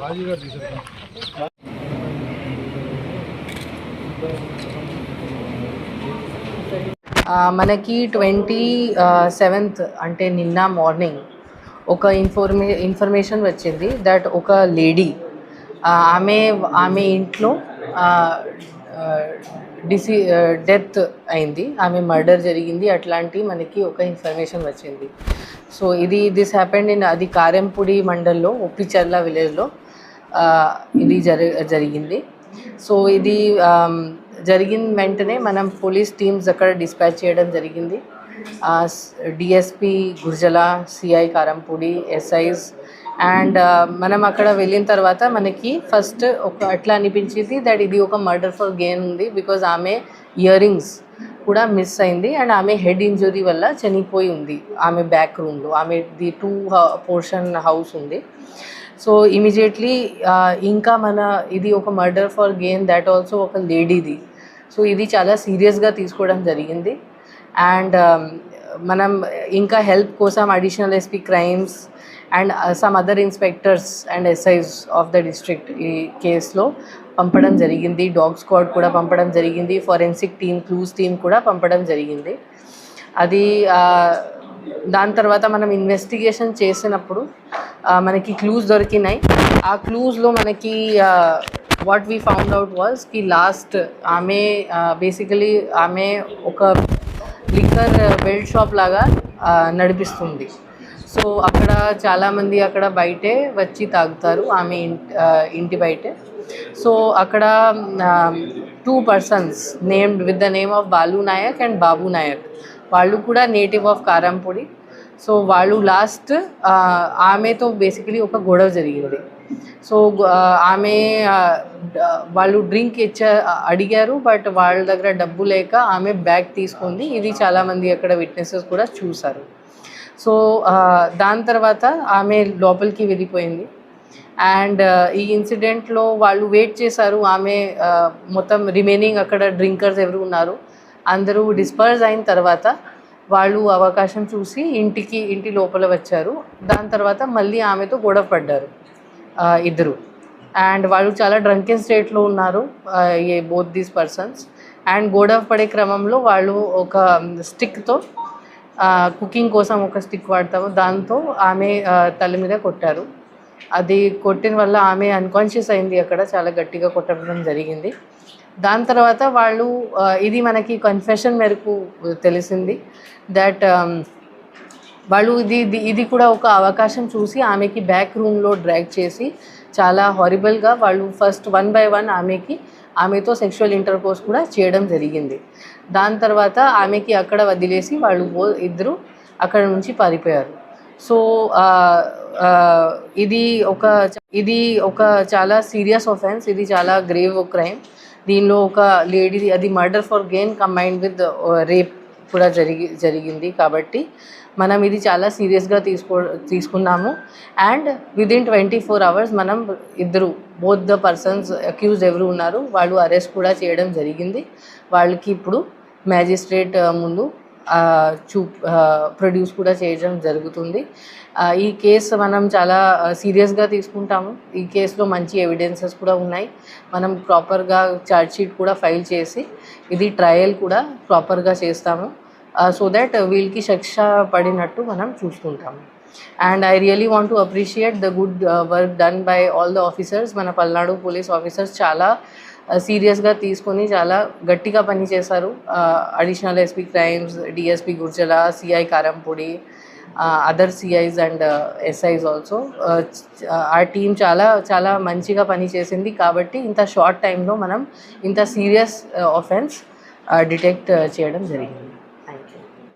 రాజు గారు తీసారు మనకి ట్వంటీ సెవెంత్ అంటే నిన్న మార్నింగ్ ఒక ఇన్ఫర్మే ఇన్ఫర్మేషన్ వచ్చింది దట్ ఒక లేడీ ఆమె ఆమె ఇంట్లో డిసి డెత్ అయింది. ఆమె మర్డర్ జరిగింది. అట్లాంటి మనకి ఒక ఇన్ఫర్మేషన్ వచ్చింది. సో ఇది దిస్ హ్యాపెండ్ ఇన్ అది కారెంపూడి మండల్లో ఉప్పిచర్ల విలేజ్లో ఇది జరి జరిగింది. సో ఇది జరిగిన వెంటనే మనం పోలీస్ టీమ్స్ అక్కడ డిస్పాచ్ చేయడం జరిగింది. DSP Gurazala CI Karampudi SIs and uh, మనం అక్కడ వెళ్ళిన తర్వాత మనకి ఫస్ట్ ఒక అట్లా అనిపించింది దట్ ఇది ఒక మర్డర్ ఫర్ గేమ్ ఉంది బికాజ్ ఆమె ఇయర్ రింగ్స్ కూడా మిస్ అయింది అండ్ ఆమె హెడ్ ఇంజురీ వల్ల చనిపోయి ఉంది ఆమె బ్యాక్ రూమ్లో ఆమె ది టూ పోర్షన్ హౌస్ ఉంది. సో ఇమీడియట్లీ uh, ఇంకా మన ఇది ఒక murder for gain that also ఒక లేడీది సో ఇది చాలా సీరియస్గా తీసుకోవడం జరిగింది. అండ్ మనం ఇంకా హెల్ప్ కోసం additional SP crimes and some other inspectors and SIs of the district ఈ కేసులో పంపడం జరిగింది. డాగ్ స్క్వాడ్ కూడా పంపడం జరిగింది. ఫోరెన్సిక్ టీమ్ క్లూస్ టీమ్ కూడా పంపడం జరిగింది. అది దాని తర్వాత మనం ఇన్వెస్టిగేషన్ చేసినప్పుడు మనకి క్లూస్ దొరికినాయి. ఆ క్లూస్లో మనకి వాట్ వీ ఫౌండ్ అవుట్ వాజ్కి లాస్ట్ ఆమె బేసికలీ ఆమె ఒక లిక్కర్ బెల్ట్ షాప్ లాగా నడిపిస్తుంది. సో అక్కడ చాలామంది అక్కడ బయటే వచ్చి తాగుతారు ఆమె ఇంటి ఇంటి బయటే. సో అక్కడ two persons named with the name of Balu Naik and Babu Naik వాళ్ళు కూడా నేటివ్ ఆఫ్ కారంపూడి సో వాళ్ళు లాస్ట్ ఆమెతో బేసికలీ ఒక గొడవ జరిగింది. సో ఆమె వాళ్ళు డ్రింక్ ఇచ్చా అడిగారు బట్ వాళ్ళ దగ్గర డబ్బు లేక ఆమె బ్యాగ్ తీసుకుంది. ఇది చాలామంది అక్కడ విట్నెసెస్ కూడా చూశారు. సో దాని తర్వాత ఆమె లోపలికి వెళ్ళిపోయింది. అండ్ ఈ ఇన్సిడెంట్లో వాళ్ళు వెయిట్ చేశారు. ఆమె మొత్తం రిమైనింగ్ అక్కడ డ్రింకర్స్ ఎవరు ఉన్నారు. అందరూ డిస్పర్స్ అయిన తర్వాత వాళ్ళు అవకాశం చూసి ఇంటికి ఇంటి లోపల వచ్చారు. దాని తర్వాత మళ్ళీ ఆమెతో గొడవ పడ్డారు. ఇద్దరు. అండ్ వాళ్ళు చాలా డ్రంకెన్ స్టేట్లో ఉన్నారు a both these persons and గొడవ పడే క్రమంలో వాళ్ళు ఒక స్టిక్తో కుకింగ్ కోసం ఒక స్టిక్ వాడతాము. దాంతో ఆమె తల మీద కొట్టారు. అది కొట్టిన వల్ల ఆమె అన్కాన్షియస్ అయింది అక్కడ చాలా గట్టిగా కొట్టడం జరిగింది. దాని తర్వాత వాళ్ళు ఇది మనకి కన్ఫెషన్ మేరకు తెలిసింది దట్ వాళ్ళు ఇది ఇది కూడా ఒక అవకాశం చూసి ఆమెకి బ్యాక్ రూమ్లో డ్రాగ్ చేసి చాలా హారిబుల్గా వాళ్ళు ఫస్ట్ వన్ బై వన్ ఆమెకి ఆమెతో సెక్షువల్ ఇంటర్కోర్స్ కూడా చేయడం జరిగింది. దాని తర్వాత ఆమెకి అక్కడ వదిలేసి వాళ్ళు ఇద్దరు అక్కడ నుంచి పారిపోయారు. సో ఇది ఒక ఇది ఒక చాలా సీరియస్ ఒఫెన్స్ ఇది చాలా గ్రేవ్ క్రైమ్ దీనిలో ఒక లేడీ అది murder for gain combined with rape కూడా జరిగి జరిగింది కాబట్టి మనం ఇది చాలా సీరియస్గా తీసుకో తీసుకున్నాము. And within twenty four hours మనం ఇద్దరు బోత్ ద పర్సన్స్ అక్యూజ్ ఎవరు ఉన్నారు వాళ్ళు అరెస్ట్ కూడా చేయడం జరిగింది. వాళ్ళకి ఇప్పుడు మ్యాజిస్ట్రేట్ ముందు చూ ప్రొడ్యూస్ కూడా చేయడం జరుగుతుంది. ఈ కేసు మనం చాలా సీరియస్గా తీసుకుంటాము. ఈ కేసులో మంచి ఎవిడెన్సెస్ కూడా ఉన్నాయి. మనం ప్రాపర్గా ఛార్జ్షీట్ కూడా ఫైల్ చేసి ఇది ట్రయల్ కూడా ప్రాపర్గా చేస్తాము. సో దట్ వీళ్ళకి శిక్ష పడినట్టు మనం చూసుకుంటాము. And I really want to appreciate the good work done by all the officers మన పల్నాడు పోలీస్ ఆఫీసర్స్ చాలా సీరియస్గా తీసుకొని చాలా గట్టిగా పనిచేశారు additional SP crimes DSP Gurazala CI Karampudi other CIs and SIs also. ఆ టీం చాలా చాలా మంచిగా పనిచేసింది కాబట్టి ఇంత షార్ట్ టైంలో మనం ఇంత సీరియస్ ఆఫెన్స్ డిటెక్ట్ చేయడం జరిగింది.